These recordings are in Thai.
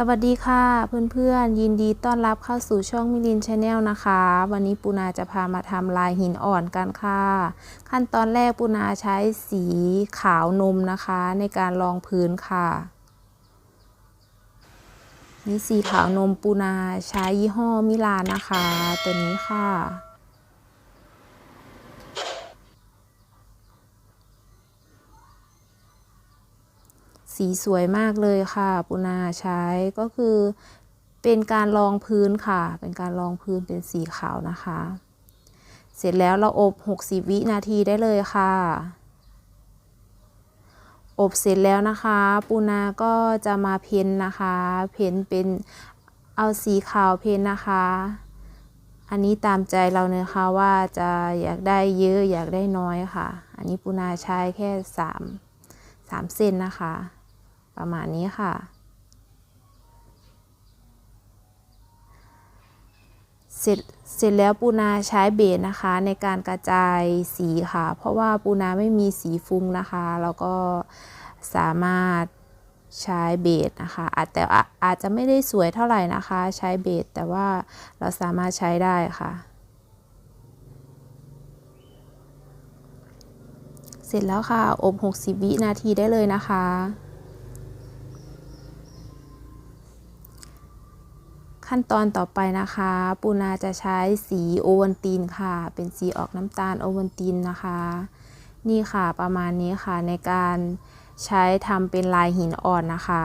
สวัสดีค่ะเพื่อนๆ ยินดีต้อนรับเข้าสู่ช่องมิลินชาแนลนะคะ วันนี้ปูนาจะพามาทำลายหินอ่อนกันค่ะ ขั้นตอนแรกปูนาใช้สีขาวนมนะคะ ในการรองพื้นค่ะ นี่สีขาวนมปูนาใช้ยี่ห้อมิลานนะคะ ตัวนี้ค่ะ สีสวยมากเลยค่ะปุนาใช้ก็คือ เป็นการรองพื้นค่ะ เป็นการรองพื้นเป็นสีขาวนะคะ เสร็จแล้วเราอบ 60 วินาทีได้เลยค่ะ อบเสร็จแล้วนะคะ ปูนาก็จะมาเพ้นนะคะ เพ้นเป็นเอาสีขาวเพ้นนะคะ อันนี้ตามใจเราเนะคะว่าจะอยากได้เยอะอยากได้น้อยค่ะ อันนี้ปูนาใช้แค่ 3 3 เส้นนะคะ ประมาณนี้ค่ะ เสร็จเสร็จแล้วปูนาใช้เบสนะคะ ในการกระจายสีค่ะ เพราะว่าปูนาไม่มีสีฟุ้งนะคะ แล้วก็สามารถใช้เบสนะคะ อาจแต่อาจจะไม่ได้สวยเท่าไหร่นะคะ ใช้เบสแต่ว่าเราสามารถใช้ได้ค่ะ เสร็จแล้วค่ะ อบ 60 วินาทีได้เลยนะคะ ขั้นตอนต่อไปนะคะ ปูนาจะใช้สีโอวันตินค่ะ เป็นสีออกน้ำตาลโอวันตินนะคะ นี่ค่ะประมาณนี้ค่ะในการใช้ทำเป็นลายหินอ่อนนะคะ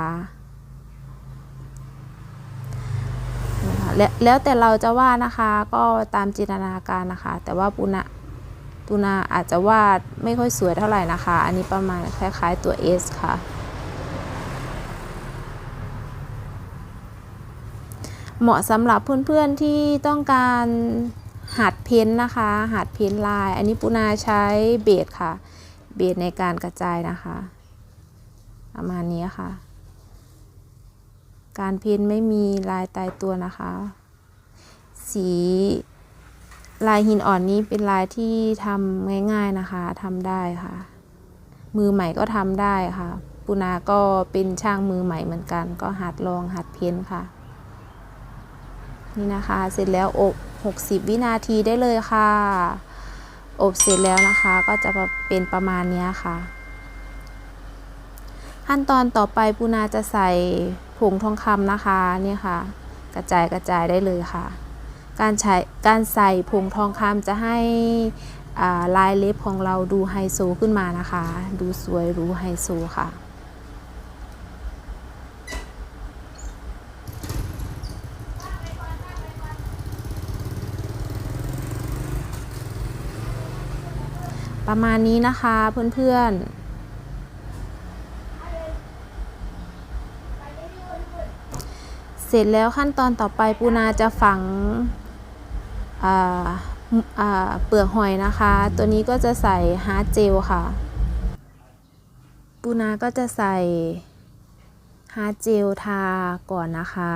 แล้วแล้วแต่เราจะวาดนะคะก็ตามจินตนาการนะคะ แต่ว่าปูนาปูนาอาจจะวาดไม่ค่อยสวยเท่าไหร่นะคะ อันนี้ประมาณคล้ายๆตัว S ค่ะ เหมาะสำหรับเพื่อนๆที่ต้องการหัดเพ้นนะคะ หัดเพ้นลาย อันนี้ปูนาใช้เบสค่ะ เบสในการกระจายนะคะ ประมาณนี้ค่ะ การเพ้นไม่มีลายตายตัวนะคะ สีลายหินอ่อนนี้เป็นลายที่ทำง่าย ๆนะคะทำได้ค่ะ มือใหม่ก็ทำได้ค่ะ ปูนาก็เป็นช่างมือใหม่เหมือนกัน ก็หัดลองหัดเพ้นค่ะ นี่นะคะ เสร็จแล้วอบ 60 วินาทีได้เลยค่ะ อบเสร็จแล้วนะคะก็จะเป็นประมาณนี้ค่ะ ขั้นตอนต่อไปปูนาจะใส่ผงทองคำนะคะนี่ค่ะ กระจายกระจายได้เลยค่ะ การใช้การใส่ผงทองคำจะให้ลายเล็บของเราดูไฮโซขึ้นมานะคะ ดูสวยรู้ไฮโซค่ะ ประมาณนี้นะคะเพื่อนๆ เสร็จแล้วขั้นตอนต่อไปปูนาจะฝังเปลือกหอยนะคะ ตัวนี้ก็จะใส่ฮาร์ดเจลค่ะ ปูนาก็จะใส่ฮาร์ดเจลทาก่อนนะคะ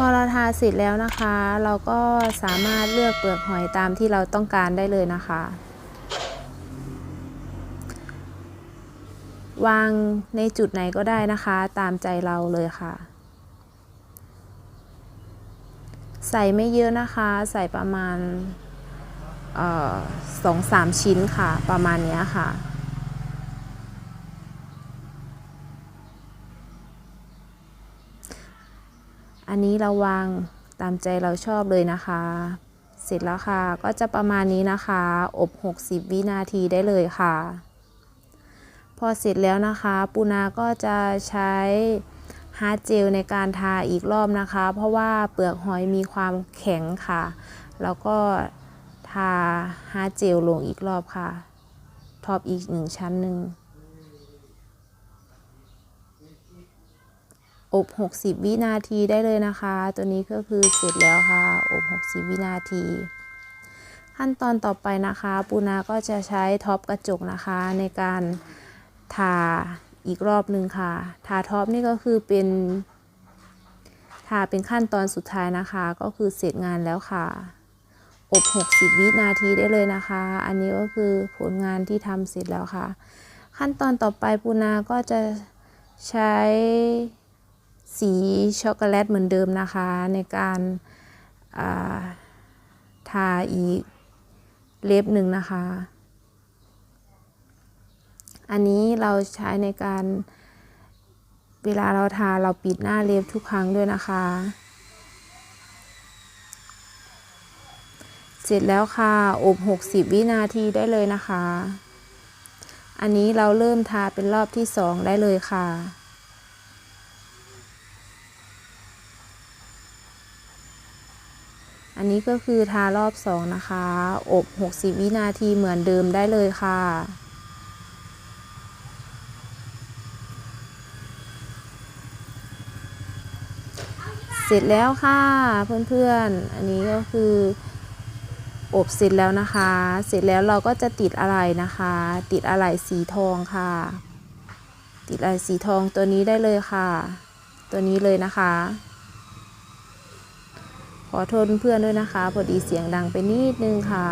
พอเราทาเสร็จแล้วนะคะ เราก็สามารถเลือกเปลือกหอยตามที่เราต้องการได้เลยนะคะ วางในจุดไหนก็ได้นะคะ ตามใจเราเลยค่ะ ใส่ไม่เยอะนะคะ ใส่ประมาณสองสามชิ้นค่ะ ประมาณนี้ค่ะ อันนี้เราวางตามใจเราชอบเลยนะคะ เสร็จแล้วค่ะ ก็จะประมาณนี้นะคะ อบ 60 วินาทีได้เลยค่ะ พอเสร็จแล้วนะคะ ปูนาก็จะใช้ฮาร์ดเจลในการทาอีกรอบนะคะ เพราะว่าเปลือกหอยมีความแข็งค่ะ แล้วก็ทาฮาร์ดเจลลงอีกรอบค่ะ ท็อปอีกหนึ่งชั้นหนึ่ง อบ 60 วินาทีได้เลยนะคะ ตัวนี้ก็คือเสร็จแล้วค่ะ อบ 60 วินาที ขั้นตอนต่อไปนะคะ ปูนาก็จะใช้ท็อปกระจกนะคะ ในการทาอีกรอบหนึ่งค่ะ ทาท็อปนี่ก็คือเป็นทาเป็นขั้นตอนสุดท้ายนะคะ ก็คือเสร็จงานแล้วค่ะ อบ 60 วินาทีได้เลยนะคะ อันนี้ก็คือผลงานที่ทำเสร็จแล้วค่ะ ขั้นตอนต่อไปปูนาก็จะใช้ สีช็อกโกแลตเหมือนเดิมนะคะ ในการาทาอีกเล็บหนึ่งนะคะ อันนี้เราใช้ในการเวลาเราทาเราปิดหน้าเล็บทุกครั้งด้วยนะคะ เสร็จแล้วค่ะ อบ 60 วินาทีได้เลยนะคะ อันนี้เราเริ่มทาเป็นรอบที่สองได้เลยค่ะ อันนี้ก็คือทารอบสองนะคะ อบ 60 วินาทีเหมือนเดิมได้เลยค่ะเสร็จแล้วค่ะเพื่อนๆ อันนี้ก็คือ อบเสร็จแล้วนะคะ เสร็จแล้วเราก็จะติดอะไรนะคะ ติดอะไรสีทองค่ะ ติดอะไรสีทองตัวนี้ได้เลยค่ะ ตัวนี้เลยนะคะ ขอโทษเพื่อนด้วยนะคะ พอดีเสียงดังไปนิดนึงค่ะ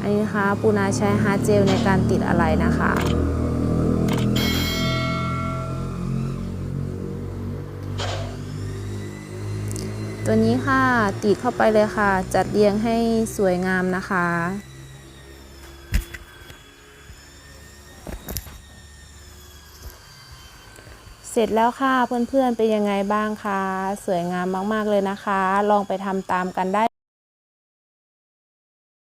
อันนี้นะคะปูนาใช้ฮาร์ดเจลในการติดอะไรนะคะตัวนี้ค่ะติดเข้าไปเลยค่ะ จัดเรียงให้สวยงามนะคะ เสร็จแล้วค่ะเพื่อนๆเป็นยังไงบ้างคะ สวยงามมากๆเลยนะคะ ลองไปทำตามกันได้